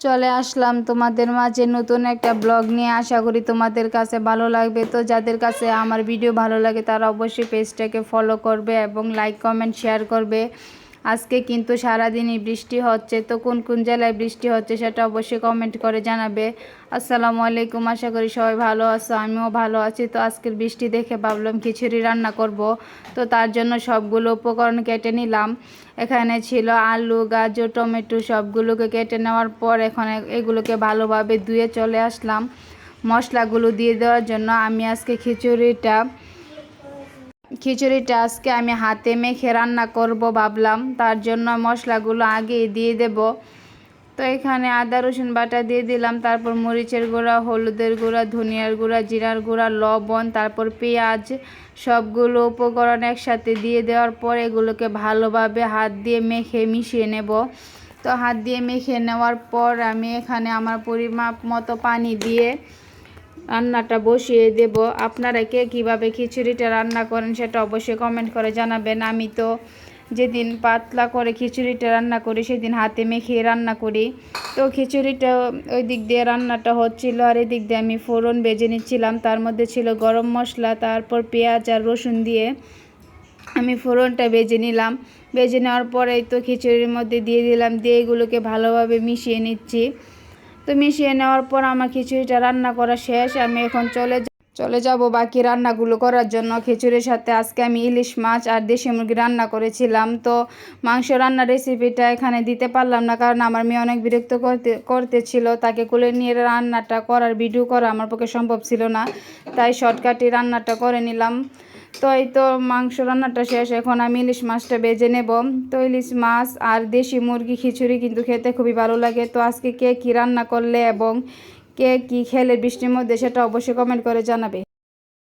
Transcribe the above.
চলে আসলাম। তোমাদের মাঝে নতুন একটা ব্লগ নিয়ে আশা করি তোমাদের কাছে ভালো লাগবে। তো যাদের কাছে আমার ভিডিও ভালো লাগে, তারা অবশ্যই পেজটাকে ফলো করবে এবং লাইক কমেন্ট শেয়ার করবে। আজকে কিন্তু সারাদিনই বৃষ্টি হচ্ছে, তো কোন কোন জেলায় বৃষ্টি হচ্ছে সেটা অবশ্যই কমেন্ট করে জানাবে। আসসালামু আলাইকুম, আশা করি সবাই ভালো আছো, আমিও ভালো আছি। তো আজকের বৃষ্টি দেখে ভাবলাম খিচুড়ি রান্না করব, তো তার জন্য সবগুলো উপকরণ কেটে নিলাম। এখানে ছিল আলু, গাজর, টমেটো সবগুলোকে কেটে নেওয়ার পর এখন এগুলোকে ভালোভাবে ধুয়ে চলে আসলাম। মশলাগুলো দিয়ে দেওয়ার জন্য আমি আজকে খিচুড়িটা খিচুড়িটা আজকে আমি হাতে মেখে রান্না করব ভাবলাম। তার জন্য মশলাগুলো আগেই দিয়ে দেব। তো এখানে আদা, রসুন বাটা দিয়ে দিলাম। তারপর মরিচের গুঁড়া, হলুদের গুঁড়া, ধনিয়ার গুঁড়া, জিরার গুঁড়া, লবণ, তারপর পেঁয়াজ সবগুলো উপকরণ একসাথে দিয়ে দেওয়ার পর এগুলোকে ভালোভাবে হাত দিয়ে মেখে মিশিয়ে নেব। তো হাত দিয়ে মেখে নেওয়ার পর আমি এখানে আমার পরিমাপ মতো পানি দিয়ে রান্নাটা বসিয়ে দেব। আপনারা কে কীভাবে খিচুড়িটা রান্না করেন সেটা অবশ্যই কমেন্ট করে জানাবেন। আমি তো যেদিন পাতলা করে খিচুড়িটা রান্না করি, সেদিন হাতে মেখে রান্না করি। তো খিচুড়িটা ওই দিক দিয়ে রান্নাটা হচ্ছিল আর এদিক দিয়ে আমি ফোড়ন বেজে নিচ্ছিলাম। তার মধ্যে ছিল গরম মশলা, তারপর পেঁয়াজ আর রসুন দিয়ে আমি ফোড়নটা বেজে নিলাম। বেজে নেওয়ার পরেই তো খিচুড়ির মধ্যে দিয়ে দিলাম। দিয়ে এগুলোকে ভালোভাবে মিশিয়ে নিচ্ছি। তো মিশিয়ে নেওয়ার পর আমার খিচুড়িটা রান্না করা শেষ। আমি এখন চলে চলে যাব বাকি রান্নাগুলো করার জন্য। খিচুড়ির সাথে আজকে আমি ইলিশ মাছ আর দেশি মুরগি রান্না করেছিলাম। তো মাংস রান্নার রেসিপিটা এখানে দিতে পারলাম না কারণ আমার মেয়ে অনেক বিরক্ত করতে করতেছিল। তাকে কোলে নিয়ে রান্নাটা করার ভিডিও করা আমার পক্ষে সম্ভব ছিল না। তাই শর্টকাটে রান্নাটা করে নিলাম। তো এই তো মাংস রান্নাটা শেষ। এখন আমি ইলিশ মাছটা বেজে নেব। তো ইলিশ মাছ আর দেশি মুরগি খিচুড়ি কিন্তু খেতে খুবই ভালো লাগে। তো আজকে কে কী রান্না করলে এবং কে কী খেলে বৃষ্টির মধ্যে সেটা অবশ্যই কমেন্ট করে জানাবে।